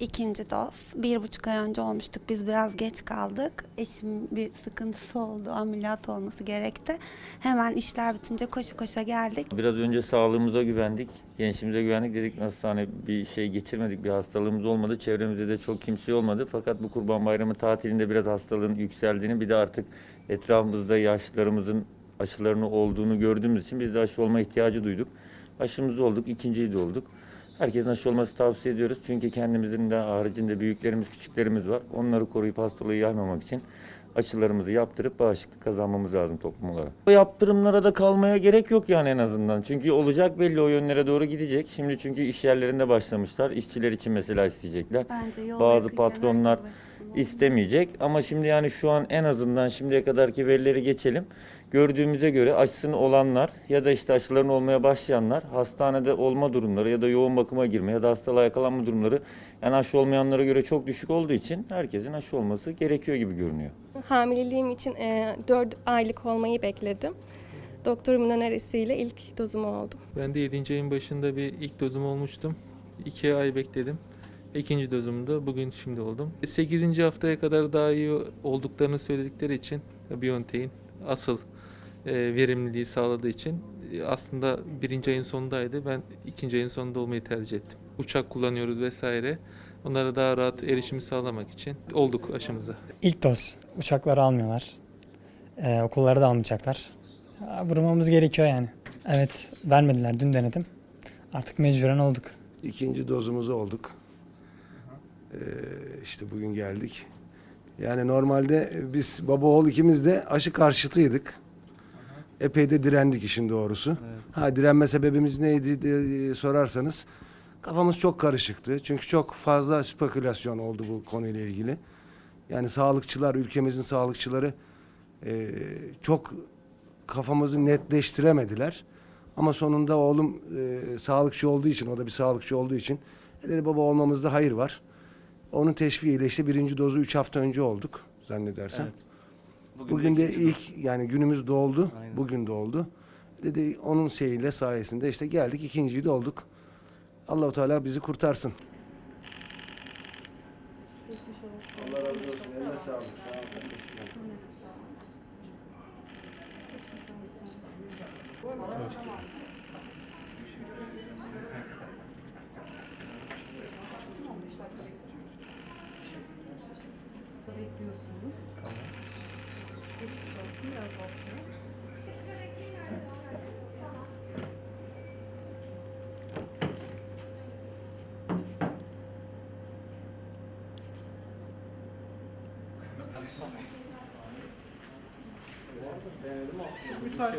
İkinci doz. Bir buçuk ay önce olmuştuk. Biz biraz geç kaldık. Eşim bir sıkıntısı oldu. Ameliyat olması gerekti. Hemen işler bitince koşu koşa geldik. Biraz önce sağlığımıza güvendik, gençliğimize güvendik dedik nasıl hani bir şey geçirmedik, bir hastalığımız olmadı. Çevremizde de çok kimse olmadı. Fakat bu Kurban Bayramı tatilinde biraz hastalığın yükseldiğini bir de artık etrafımızda yaşlılarımızın aşılarını olduğunu gördüğümüz için biz de aşı olma ihtiyacı duyduk. Aşımız olduk, ikinciyi de olduk. Herkesin aşı olması tavsiye ediyoruz. Çünkü kendimizin de haricinde büyüklerimiz, küçüklerimiz var. Onları koruyup hastalığı yaymamak için aşılarımızı yaptırıp bağışıklık kazanmamız lazım toplum olarak. O yaptırımlara da kalmaya gerek yok yani en azından. Çünkü olacak belli o yönlere doğru gidecek. Şimdi çünkü iş yerlerinde başlamışlar. İşçiler için mesela isteyecekler. Bence yol Bazı patronlar. İstemeyecek ama şimdi yani şu an en azından şimdiye kadarki verileri geçelim. Gördüğümüze göre aşısını olanlar ya da işte aşıların olmaya başlayanlar hastanede olma durumları ya da yoğun bakıma girme ya da hastalığa yakalanma durumları yani aşı olmayanlara göre çok düşük olduğu için herkesin aşı olması gerekiyor gibi görünüyor. Hamileliğim için e, 4 aylık olmayı bekledim. Doktorumun önerisiyle ilk dozumu oldum. Ben de 7. ayın başında bir ilk dozum olmuştum. 2 ay bekledim. İkinci dozum da bugün şimdi oldum. 8. haftaya kadar daha iyi olduklarını söyledikleri için BioNTech'in asıl e, verimliliği sağladığı için e, aslında birinci ayın sonundaydı. Ben ikinci ayın sonunda olmayı tercih ettim. Uçak kullanıyoruz vesaire. Onlara daha rahat erişimi sağlamak için olduk aşımıza. İlk doz. Uçakları almıyorlar. Ee, okulları da almayacaklar. Ya, Vurmamız gerekiyor yani. Evet vermediler. Dün denedim. Artık mecburen olduk. İkinci dozumuzu olduk. Ee, işte bugün geldik. Yani normalde biz baba oğul ikimiz de aşı karşıtıydık. Epey de direndik işin doğrusu. Ha direnme sebebimiz neydi diye sorarsanız kafamız çok karışıktı. Çünkü çok fazla spekülasyon oldu bu konuyla ilgili. Yani sağlıkçılar, ülkemizin sağlıkçıları e, çok kafamızı netleştiremediler. Ama sonunda oğlum e, sağlıkçı olduğu için, o da bir sağlıkçı olduğu için e, dedi baba olmamızda hayır var. Onun teşviğiyle işte birinci dozu 3 hafta önce olduk zannedersem. Evet. Bugün, Bugün de ilk doz. yani günümüz doldu. Aynen. Bugün de oldu. Dedi onun şeyiyle sayesinde işte geldik ikinciyi de olduk. Allahu Teala bizi kurtarsın. Allah razı olsun. Eline sağlık. Sağ olun. Evet. dakika bekliyorsunuz. Tamam. Geçmiş olsun, biraz olsun. Bu arada beğendim aslında. Müsaade.